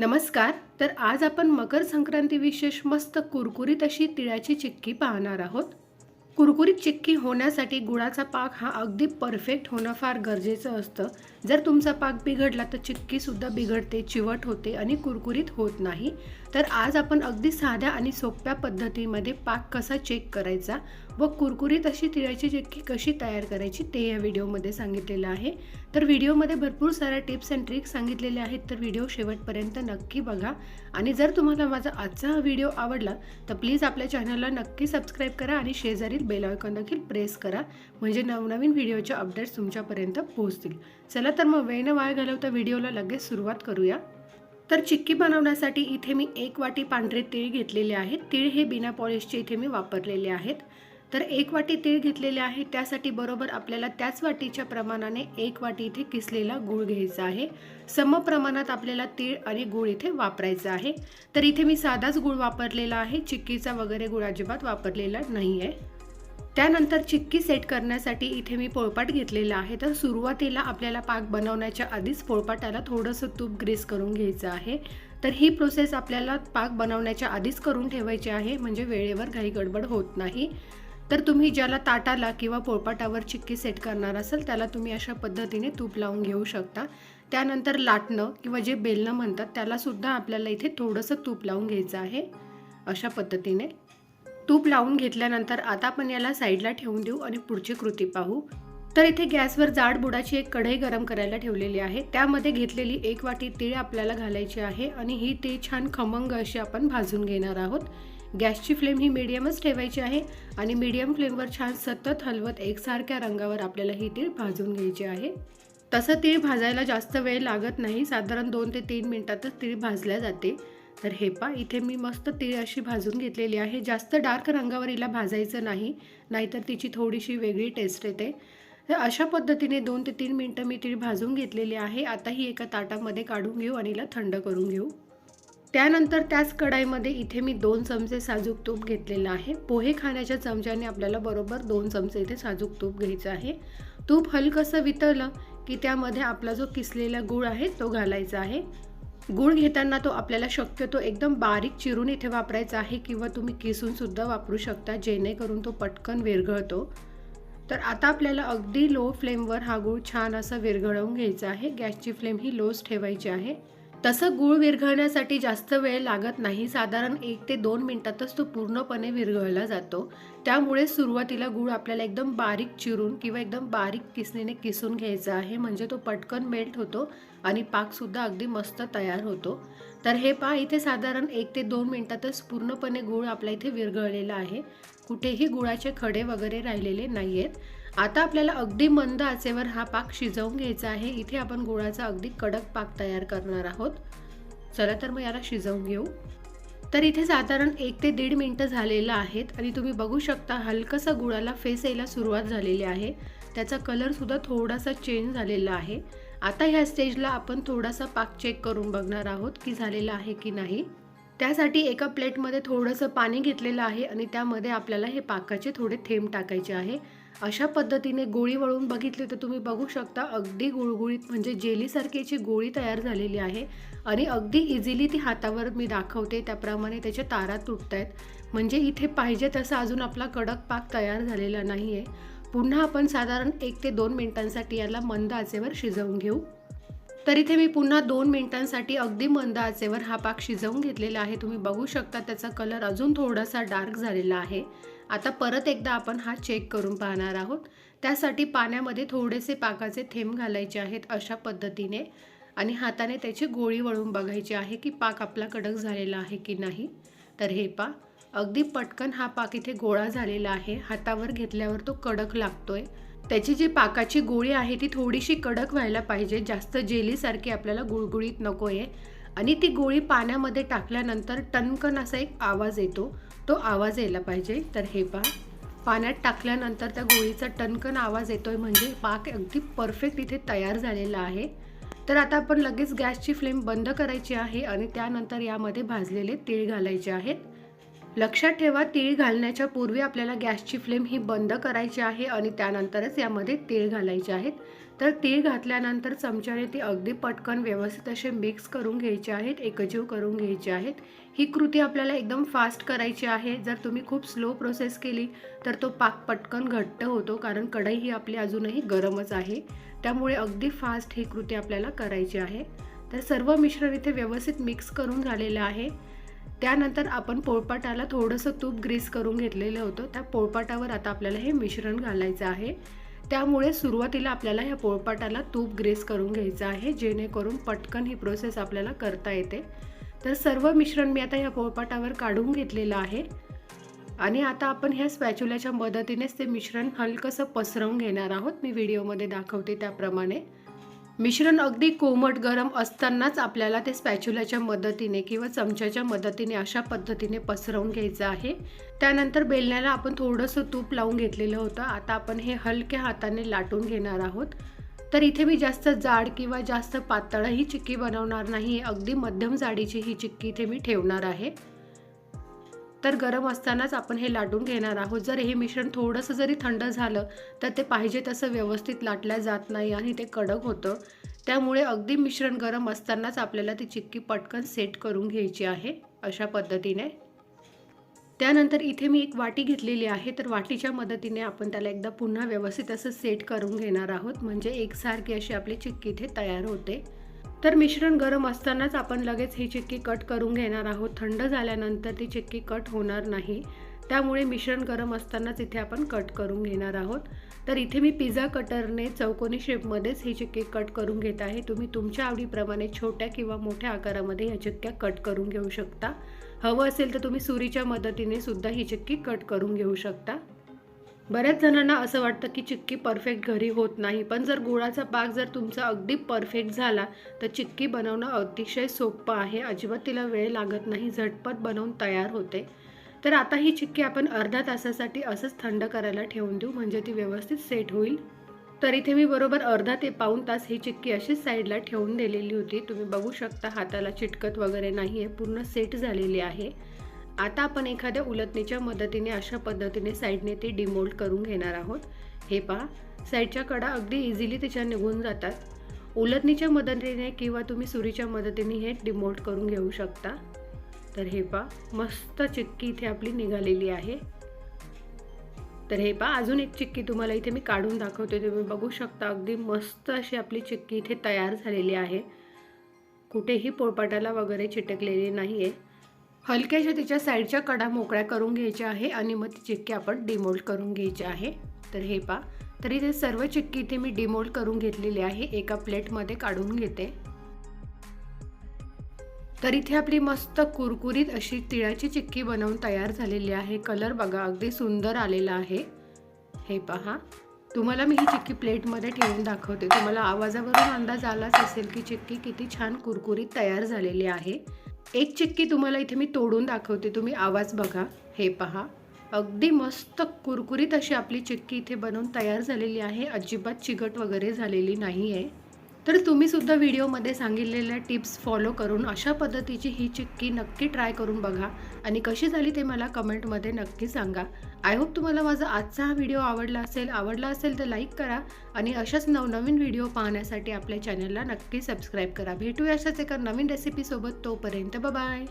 नमस्कार तर आज आपण मकर संक्रांती विशेष मस्त कुरकुरीत अशी तिळाची चिक्की पाहणार आहोत. कुरकुरीत चिक्की होण्यासाठी गुळाचा पाक हा अगदी परफेक्ट होणं फार गरजेचं असतं. जर तुमचा पाक बिघडला तर चिक्कीसुद्धा बिघडते चिवट होते आणि कुरकुरीत होत नाही. तर आज आपण अगदी साध्या आणि सोप्या पद्धतीमध्ये पाक कसा चेक करायचा व कुरकुरीत अशी तिळाची चिक्की कशी तयार करायची ते या व्हिडिओमध्ये सांगितलेलं आहे. तर व्हिडिओमध्ये भरपूर साऱ्या टिप्स अँड ट्रिक्स सांगितलेले आहेत तर व्हिडिओ शेवटपर्यंत नक्की बघा. आणि जर तुम्हाला माझा आजचा हा व्हिडिओ आवडला तर प्लीज आपल्या चॅनलला नक्की सबस्क्राईब करा आणि शेजारील बेल आयकॉन देखील प्रेस करा म्हणजे नवनवीन व्हिडिओचे अपडेट्स तुमच्यापर्यंत पोहोचतील. चला तर मग वेळ वाय वाया घालवता व्हिडिओला लगेच सुरुवात करूया. तर चिक्की बनवण्यासाठी इथे मी एक वाटी पांढरे तीळ घेतलेले आहेत. तीळ हे बिना पॉलिशचे इथे मी वापरलेले आहेत. तर एक वाटी तीळ घेतलेले आहे. त्यासाठी बरोबर आपल्याला त्याच वाटीच्या प्रमाणाने एक वाटी इथे किसलेला गूळ घ्यायचा आहे. सम प्रमाणात आपल्याला तीळ आणि गूळ इथे वापरायचा आहे. तर इथे मी साधाच गूळ वापरलेला आहे. चिक्कीचा वगैरे गूळ अजिबात वापरलेला नाही आहे त्यानंतर चिक्की सेट करण्यासाठी इथे मी पोळपाट घेतलेला आहे. तर सुरुवातीला आपल्याला पाक बनवण्याच्या आधीच पोळपाटाला थोडंसं तूप ग्रीस करून घ्यायचं आहे. तर ही प्रोसेस आपल्याला पाक बनवण्याच्या आधीच करून ठेवायची आहे. म्हणजे वेळेवर काही गडबड होत नाही. तर तुम्ही ज्याला ताटाला किंवा पोळपाटावर चिक्की सेट करणार असाल त्याला तुम्ही अशा पद्धतीने तूप लावून घेऊ शकता. त्यानंतर लाटणं किंवा जे बेलणं म्हणतात त्यालासुद्धा आपल्याला इथे थोडंसं तूप लावून घ्यायचं आहे. अशा पद्धतीने. तूप लावून घेतल्यानंतर आता आपण याला साईडला ठेवून देऊ आणि पुढची कृती पाहू. तर इथे गॅसवर जाड बुडाची एक कढई गरम करायला ठेवलेली आहे. त्यामध्ये घेतलेली एक वाटी तीळ आपल्याला घालायची आहे आणि ही तीळ छान खमंग अशी आपण भाजून घेणार आहोत. गॅसची फ्लेम ही मीडियमच ठेवायची आहे आणि मीडियम फ्लेमवर छान सतत हलवत एकसारख्या रंगावर आपल्याला ही तीळ भाजून घ्यायची आहे. तसं तीळ भाजायला जास्त वेळ लागत नाही. साधारण दोन ते तीन मिनटातच तीळ भाजल्या जाते. तर हे पा इथे मी मस्त तीळ अशी भाजून घेतलेली आहे. जास्त डार्क रंगावर हिला भाजायचं नाही नाहीतर तिची थोडीशी वेगळी टेस्ट येते. तर अशा पद्धतीने दोन ते तीन मिनटं मी तीळ भाजून घेतलेली आहे. आता ही एका ताटामध्ये काढून घेऊ आणि हिला थंड करून घेऊ. त्यानंतर त्याच कढाईमध्ये इथे मी दोन चमचे साजूक तूप घेतलेलं आहे. पोहे खाण्याच्या चमच्याने आपल्याला बरोबर दोन चमचे इथे साजूक तूप घ्यायचं आहे. तूप हलकंसं वितळलं की त्यामध्ये आपला जो किसलेला गूळ आहे तो घालायचा आहे. गूळ घेताना तो आपल्याला शक्यतो एकदम बारीक चिरून इथे वापरायचा आहे किंवा तुम्ही किसूनसुद्धा वापरू शकता जेणेकरून तो पटकन विरघळतो. तर आता आपल्याला अगदी लो फ्लेमवर हा गूळ छान असा विरघळवून घ्यायचा आहे. गॅसची फ्लेम ही लोच ठेवायची आहे. तसं गूळ विरघळण्यासाठी जास्त वेळ लागत नाही. साधारण एक ते दोन मिनटातच तो पूर्णपणे विरघळला जातो. त्यामुळे सुरुवातीला गूळ आपल्याला एकदम बारीक चिरून किंवा एकदम बारीक किसणीने किसून घ्यायचा आहे. म्हणजे तो पटकन मेल्ट होतो आणि पाकसुद्धा अगदी मस्त तयार होतो. तर हे पा इथे साधारण एक ते दोन मिनटातच पूर्णपणे गूळ आपल्या इथे विरघळलेला आहे. कुठेही गुळाचे खडे वगैरे राहिलेले नाही आहेत आता आपल्याला अगदी मंद आचेवर हा पाक शिजवून घ्यायचा आहे. इथे आपण गुळाचा अगदी कडक पाक तयार करणार आहोत. चला तर मग याला शिजवून घेऊ. तर इथे साधारण एक ते दीड मिनटं झालेलं आहेत आणि तुम्ही बघू शकता हलकंसं गुळाला फेस यायला सुरुवात झालेली आहे. त्याचा कलरसुद्धा थोडासा चेंज झालेला आहे. आता ह्या स्टेजला आपण थोडासा पाक चेक करून बघणार आहोत की झालेला आहे की नाही. त्यासाठी एका प्लेटमध्ये थोडंसं पाणी घेतलेलं आहे आणि त्यामध्ये आपल्याला हे पाकाचे थोडे थेंब टाकायचे आहे. अशा पद्धतीने गोळी वळून बघितली तर तुम्ही बघू शकता अगदी गुळगुळीत म्हणजे जेलीसारखीची गोळी तयार झालेली आहे आणि अगदी इझिली ती हातावर मी दाखवते. त्याप्रमाणे त्याच्या तारा तुटत आहेत म्हणजे इथे पाहिजे तसा अजून आपला कडक पाक तयार झालेला नाही आहे पुन्हा आपण साधारण एक ते दोन मिनिटांसाठी याला मंद आचेवर शिजवून घेऊ. तर इथे मी पुन्हा दोन मिनिटांसाठी अगदी मंद आचेवर हा पाक शिजवून घेतलेला आहे. तुम्ही बघू शकता त्याचा कलर अजून थोडासा डार्क झालेला आहे. आता परत एकदा आपण हा चेक करून पाहणार आहोत. त्यासाठी पाण्यामध्ये थोडेसे पाकाचे थेंब घालायचे आहेत अशा पद्धतीने आणि हाताने त्याची गोळी वळून बघायची आहे की पाक आपला कडक झालेला आहे की नाही. तर हे पा अगदी पटकन हा पाक इथे गोळा झालेला आहे. हातावर घेतल्यावर तो कडक लागतोय. त्याची जी पाकाची गोळी आहे ती थोडीशी कडक व्हायला पाहिजे. जास्त जेलीसारखी आपल्याला गुळगुळीत नको आहे आणि ती गोळी पाण्यामध्ये टाकल्यानंतर टनकन असा एक आवाज येतो. तो आवाज यायला पाहिजे. तर हे पहा. पाण्यात टाकल्यानंतर त्या गोळीचा टणकन आवाज येतोय म्हणजे पाक अगदी परफेक्ट इथे तयार झालेला आहे. तर आता आपण लगेच गॅसची फ्लेम बंद करायची आहे आणि त्यानंतर यामध्ये भाजलेले तीळ घालायचे आहेत. लक्षात ठेवा तीळ घालण्याच्या पूर्वी आपल्याला गॅसची फ्लेम ही बंद करायची आहे आणि त्यानंतरच यामध्ये तीळ घालायचे आहेत. तर तीळ घातल्यानंतर चमच्याने ती अगदी पटकन व्यवस्थित असे मिक्स करून घ्यायचे आहेत एकजीव करून घ्यायचे आहेत. ही कृती आपल्याला एकदम फास्ट करायची आहे. जर तुम्ही खूप स्लो प्रोसेस केली तर तो पाक पटकन घट्ट होतो कारण कढई ही आपली अजूनही गरमच आहे. त्यामुळे अगदी फास्ट ही कृती आपल्याला करायची आहे. तर सर्व मिश्रण इथे व्यवस्थित मिक्स करून झालेलं आहे. त्यानंतर आपण पोळपाटाला थोडंसं तूप ग्रीस करून घेतलेलं होतं. त्या पोळपाटावर आता आपल्याला हे मिश्रण घालायचं आहे. त्यामुळे सुरुवातीला आपल्याला ह्या पोळपाटाला तूप ग्रेस करून घ्यायचं आहे जेणेकरून पटकन ही प्रोसेस आपल्याला करता येते. तर सर्व मिश्रण मी आता ह्या पोळपाटावर काढून घेतलेलं आहे. आणि आता आपण ह्या स्पॅच्युलाच्या मदतीनेच ते मिश्रण हलकंसं पसरवून घेणार आहोत. मी व्हिडिओमध्ये दाखवते त्याप्रमाणे. मिश्रण अगदी कोमट गरम असतानाच आपल्याला ते स्पॅच्युलाच्या मदतीने किंवा चमच्याच्या मदतीने अशा पद्धतीने पसरवून घ्यायचं आहे. त्यानंतर बेलण्याला आपण थोडंसं तूप लावून घेतलेलं होतं. आता आपण हे हलक्या हाताने लाटून घेणार आहोत. तर इथे मी जास्त जाड किंवा जास्त पातळ ही चिक्की बनवणार नाही. अगदी मध्यम जाडीची ही चिक्की इथे मी ठेवणार आहे. तर गरम असतानाच आपण हे लाटून घेणार आहोत. जर हे मिश्रण थोडंसं जरी थंड झालं तर ते पाहिजे तसं व्यवस्थित लाटल्या जात नाही आणि ते कडक होतं. त्यामुळे अगदी मिश्रण गरम असतानाच आपल्याला ती चिक्की पटकन सेट करून घ्यायची आहे अशा पद्धतीने. त्यानंतर इथे मी एक वाटी घेतलेली आहे तर वाटीच्या मदतीने आपण त्याला एकदा पुन्हा व्यवस्थित असं सेट करून घेणार आहोत. म्हणजे एकसारखी अशी आपली चिक्की इथे तयार होते. तर मिश्रण गरम असतानाच आपण लगेच ही चिक्की कट करून घेणार आहोत. थंड झाल्यानंतर ती चिक्की कट होणार नाही. त्यामुळे मिश्रण गरम असतानाच इथे आपण कट करून घेणार आहोत. तर इथे मी पिझ्झा कटरने चौकोनी शेपमध्येच ही चिक्की कट करून घेत आहे. तुम्ही तुमच्या आवडीप्रमाणे छोट्या किंवा मोठ्या आकारामध्ये ह्या चिक्क्या कट करून घेऊ शकता. हवं असेल तर तुम्ही सुरीच्या मदतीने सुद्धा ही चिक्की कट करून घेऊ शकता. बऱ्याच जणांना असं वाटतं की चिक्की परफेक्ट घरी होत नाही. पण जर गुळाचा पाक जर तुमचा अगदी परफेक्ट झाला तर चिक्की बनवणं अतिशय सोपं आहे. अजिबात तिला वेळ लागत नाही. झटपट बनवून तयार होते. तर आता ही चिक्की आपण अर्धा तासासाठी असंच थंड करायला ठेवून देऊ म्हणजे ती व्यवस्थित सेट होईल. तर इथे मी बरोबर अर्धा ते पाऊण तास ही चिक्की अशीच साईडला ठेवून दिलेली होती. तुम्ही बघू शकता हाताला चिटकत वगैरे नाही आहे पूर्ण सेट झालेली आहे. आता आपण एखाद्या उलटणीच्या मदतीने अशा पद्धतीने साईडने ते डिमोल्ड करून घेणार आहोत. हे पहा साईडच्या कडा अगदी इझिली त्याच्या निघून जातात. उलटणीच्या मदतीने किंवा तुम्ही सुरीच्या मदतीने हे डिमोल्ड करून घेऊ शकता. तर हे पहा मस्त चिक्की इथे आपली निघालेली आहे. तर हे पहा अजून एक चिक्की तुम्हाला इथे मी काढून दाखवते तुम्ही बघू शकता अगदी मस्त अशी आपली चिक्की इथे तयार झालेली आहे. कुठेही पोळपाटाला वगैरे चिटकलेली नाही आहे हलक्याशा तिच्या साईडच्या कडा मोकळ्या करून घ्यायच्या आहे आणि मग ती चिक्की आपण डिमोल्ड करून घ्यायची आहे. तर हे पा तरी ते सर्व चिक्की इथे मी डिमोल्ड करून घेतलेली आहे. एका प्लेटमध्ये काढून घेते. तर इथे आपली मस्त कुरकुरीत अशी तिळाची चिक्की बनवून तयार झालेली आहे. कलर बघा अगदी सुंदर आलेला आहे. हे पहा. तुम्हाला मी ही चिक्की प्लेटमध्ये ठेवून दाखवते. तुम्हाला आवाजावरून अंदाज आलाच असेल की चिक्की किती छान कुरकुरीत तयार झालेली आहे. एक चिक्की तुम्हाला इथे मी तोडून दाखवते. तुम्ही आवाज बघा. हे पहा. अगदी मस्त कुरकुरीत अशी आपली चिक्की इथे बनवून तयार झालेली आहे. अजिबात चिकट वगैरे झालेली नाही आहे तर तुम्हीसुद्धा व्हिडिओमध्ये सांगितलेल्या टिप्स फॉलो करून अशा पद्धतीची ही चिक्की नक्की ट्राय करून बघा. आणि कशी झाली ते मला कमेंटमध्ये नक्की सांगा. आय होप तुम्हाला माझा आजचा हा व्हिडिओ आवडला असेल. आवडला असेल तर लाईक करा आणि अशाच नवनवीन व्हिडिओ पाहण्यासाठी आपल्या चॅनलला नक्की सबस्क्राईब करा. भेटूया अशाच एका नवीन रेसिपीसोबत तोपर्यंत बाय